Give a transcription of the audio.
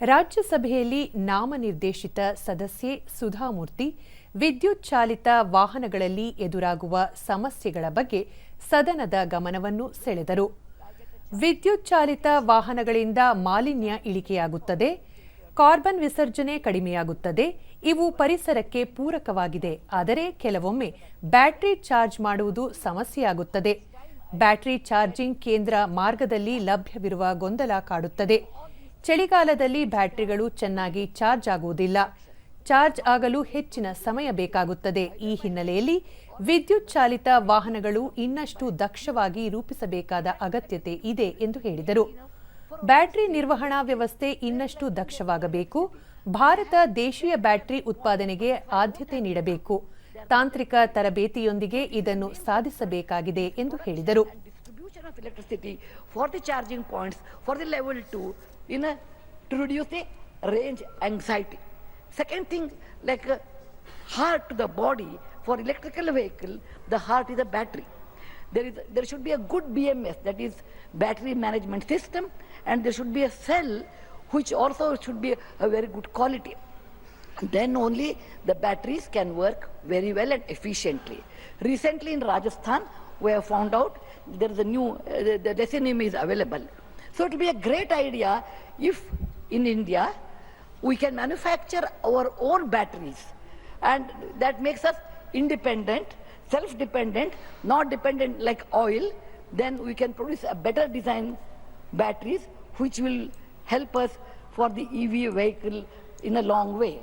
ರಾಜ್ಯಸಭೆಯಲ್ಲಿ ನಾಮನಿರ್ದೇಶಿತ ಸದಸ್ಯೆ ಸುಧಾಮೂರ್ತಿ, ವಿದ್ಯುತ್ ಚಾಲಿತ ವಾಹನಗಳಲ್ಲಿ ಎದುರಾಗುವ ಸಮಸ್ಯೆಗಳ ಬಗ್ಗೆ ಸದನದ ಗಮನವನ್ನು ಸೆಳೆದರು. ವಿದ್ಯುತ್ ಚಾಲಿತ ವಾಹನಗಳಿಂದ ಮಾಲಿನ್ಯ ಇಳಿಕೆಯಾಗುತ್ತದೆ, ಕಾರ್ಬನ್ ವಿಸರ್ಜನೆ ಕಡಿಮೆಯಾಗುತ್ತದೆ, ಇವು ಪರಿಸರಕ್ಕೆ ಪೂರಕವಾಗಿದೆ, ಆದರೆ ಕೆಲವೊಮ್ಮೆ ಬ್ಯಾಟರಿ ಚಾರ್ಜ್ ಮಾಡುವುದು ಸಮಸ್ಯೆಯಾಗುತ್ತದೆ. ಬ್ಯಾಟರಿ ಚಾರ್ಜಿಂಗ್ ಕೇಂದ್ರ ಮಾರ್ಗದಲ್ಲಿ ಲಭ್ಯವಿರುವ ಗೊಂದಲ ಕಾಡುತ್ತದೆ. ಚಳಿಗಾಲದಲ್ಲಿ ಬ್ಯಾಟರಿಗಳು ಚೆನ್ನಾಗಿ ಚಾರ್ಜ್ ಆಗುವುದಿಲ್ಲ. ಚಾರ್ಜ್ ಆಗಲು ಹೆಚ್ಚಿನ ಸಮಯ ಬೇಕಾಗುತ್ತದೆ. ಈ ಹಿನ್ನೆಲೆಯಲ್ಲಿ ವಿದ್ಯುತ್ ಚಾಲಿತ ವಾಹನಗಳು ಇನ್ನಷ್ಟು ದಕ್ಷವಾಗಿ ರೂಪಿಸಬೇಕಾದ ಅಗತ್ಯತೆ ಇದೆ ಎಂದು ಹೇಳಿದರು. ಬ್ಯಾಟರಿ ನಿರ್ವಹಣಾ ವ್ಯವಸ್ಥೆ ಇನ್ನಷ್ಟು ದಕ್ಷವಾಗಬೇಕು. ಭಾರತ ದೇಶೀಯ ಬ್ಯಾಟರಿ ಉತ್ಪಾದನೆಗೆ ಆದ್ಯತೆ ನೀಡಬೇಕು. ತಾಂತ್ರಿಕ ತರಬೇತಿಯೊಂದಿಗೆ ಇದನ್ನು ಸಾಧಿಸಬೇಕಾಗಿದೆ ಎಂದು ಹೇಳಿದರು. Distribution of electricity for the charging points for the level 2 in a, to reduce the range anxiety. Second thing like uh, heart to the body for electrical vehicle the heart is a battery. There is there should be a good bms that is battery management system and there should be a cell which also should be a very good quality. Then only the batteries can work very well and efficiently. Recently in Rajasthan, we have found out there is a new, uh, the, the Decennium is available. So it will be a great idea if in India we can manufacture our own batteries and that makes us independent, self-dependent, not dependent like oil, then we can produce a better design batteries which will help us for the EV vehicle in a long way.